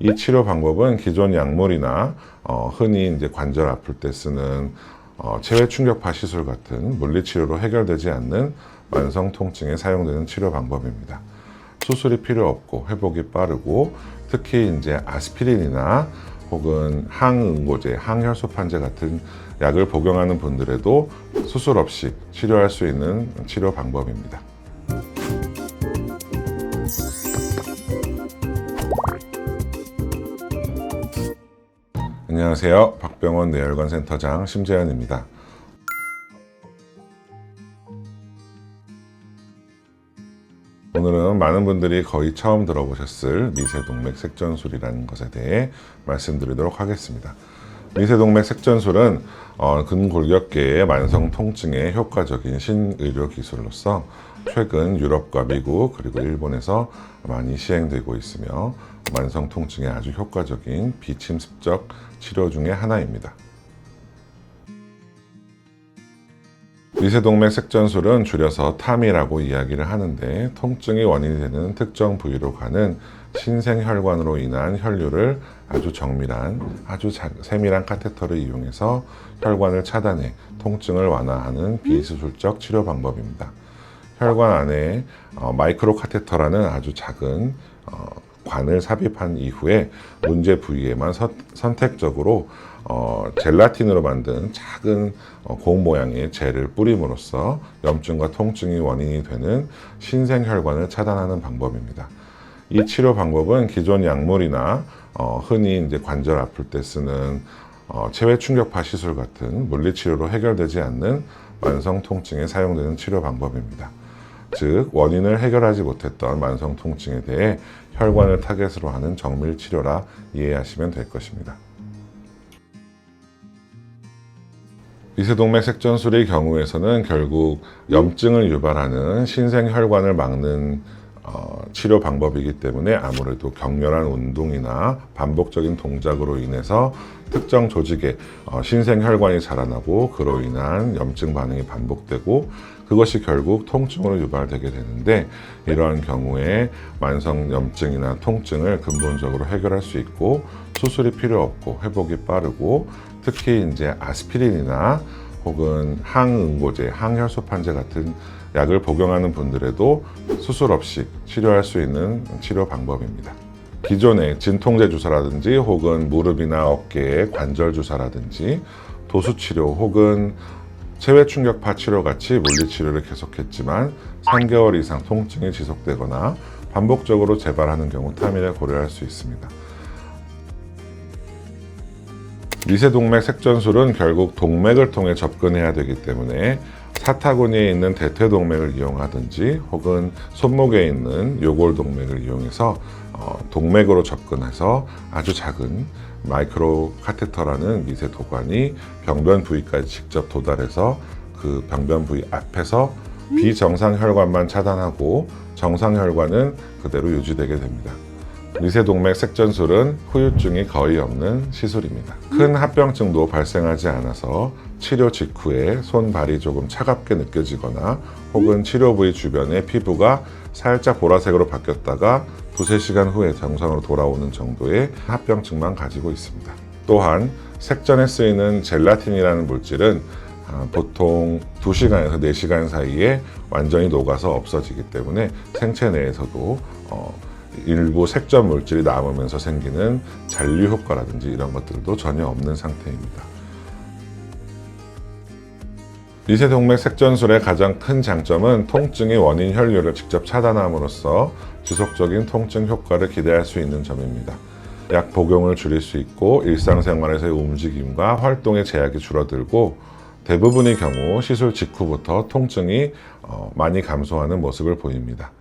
이 치료 방법은 기존 약물이나 어, 흔히 이제 관절 아플 때 쓰는 어, 체외 충격파 시술 같은 물리 치료로 해결되지 않는 만성 통증에 사용되는 치료 방법입니다. 수술이 필요 없고 회복이 빠르고 특히 이제 아스피린이나 혹은 항응고제, 항혈소판제 같은 약을 복용하는 분들에도 수술 없이 치료할 수 있는 치료 방법입니다. 안녕하세요. 박병원 뇌혈관 센터장 심재현입니다. 오늘은 많은 분들이 거의 처음 들어보셨을 미세동맥 색전술이라는 것에 대해 말씀드리도록 하겠습니다. 미세동맥 색전술은 어, 근골격계의 만성 통증에 효과적인 신의료 기술로서 최근 유럽과 미국 그리고 일본에서 많이 시행되고 있으며 만성 통증에 아주 효과적인 비침습적 치료 중의 하나입니다. 미세동맥 색전술은 줄여서 탐이라고 이야기를 하는데 통증이 원인이 되는 특정 부위로 가는 신생혈관으로 인한 혈류를 아주 정밀한 아주 작- 세밀한 카테터를 이용해서 혈관을 차단해 통증을 완화하는 비수술적 치료 방법입니다. 혈관 안에 어, 마이크로 카테터라는 아주 작은 어, 관을 삽입한 이후에 문제 부위에만 선- 선택적으로 어, 젤라틴으로 만든 작은 어, 공 모양의 젤을 뿌림으로써 염증과 통증이 원인이 되는 신생혈관을 차단하는 방법입니다. 이 치료 방법은 기존 약물이나 어, 흔히 이제 관절 아플 때 쓰는 어, 체외 충격파 시술 같은 물리 치료로 해결되지 않는 만성 통증에 사용되는 치료 방법입니다. 즉 원인을 해결하지 못했던 만성 통증에 대해 혈관을 타겟으로 하는 정밀 치료라 이해하시면 될 것입니다. 미세동맥 색전술의 경우에서는 결국 염증을 유발하는 신생혈관을 막는 어, 치료 방법이기 때문에 아무래도 격렬한 운동이나 반복적인 동작으로 인해서 특정 조직에 어, 신생 혈관이 자라나고 그로 인한 염증 반응이 반복되고 그것이 결국 통증으로 유발되게 되는데 이러한 경우에 만성 염증이나 통증을 근본적으로 해결할 수 있고 수술이 필요 없고 회복이 빠르고 특히 이제 아스피린이나 혹은 항응고제, 항혈소판제 같은 약을 복용하는 분들에도 수술 없이 치료할 수 있는 치료 방법입니다. 기존의 진통제 주사라든지 혹은 무릎이나 어깨의 관절 주사라든지 도수 치료 혹은 체외 충격파 치료 같이 물리 치료를 계속했지만 3개월 이상 통증이 지속되거나 반복적으로 재발하는 경우 탐이를 고려할 수 있습니다. 미세동맥 색전술은 결국 동맥을 통해 접근해야 되기 때문에 사타구니에 있는 대퇴동맥을 이용하든지 혹은 손목에 있는 요골동맥을 이용해서 어, 동맥으로 접근해서 아주 작은 마이크로 카테터라는 미세 도관이 병변 부위까지 직접 도달해서 그 병변 부위 앞에서 비정상 혈관만 차단하고 정상 혈관은 그대로 유지되게 됩니다. 미세동맥 색전술은 후유증이 거의 없는 시술입니다. 큰 합병증도 발생하지 않아서 치료 직후에 손, 발이 조금 차갑게 느껴지거나 혹은 치료 부위 주변의 피부가 살짝 보라색으로 바뀌었다가 두세 시간 후에 정상으로 돌아오는 정도의 합병증만 가지고 있습니다. 또한 색전에 쓰이는 젤라틴이라는 물질은 아, 보통 2시간에서 4시간 사이에 완전히 녹아서 없어지기 때문에 생체 내에서도 어, 일부 색전 물질이 남으면서 생기는 잔류 효과라든지 이런 것들도 전혀 없는 상태입니다. 미세동맥 색전술의 가장 큰 장점은 통증의 원인 혈류를 직접 차단함으로써 지속적인 통증 효과를 기대할 수 있는 점입니다. 약 복용을 줄일 수 있고 일상생활에서의 움직임과 활동의 제약이 줄어들고 대부분의 경우 시술 직후부터 통증이 어, 많이 감소하는 모습을 보입니다.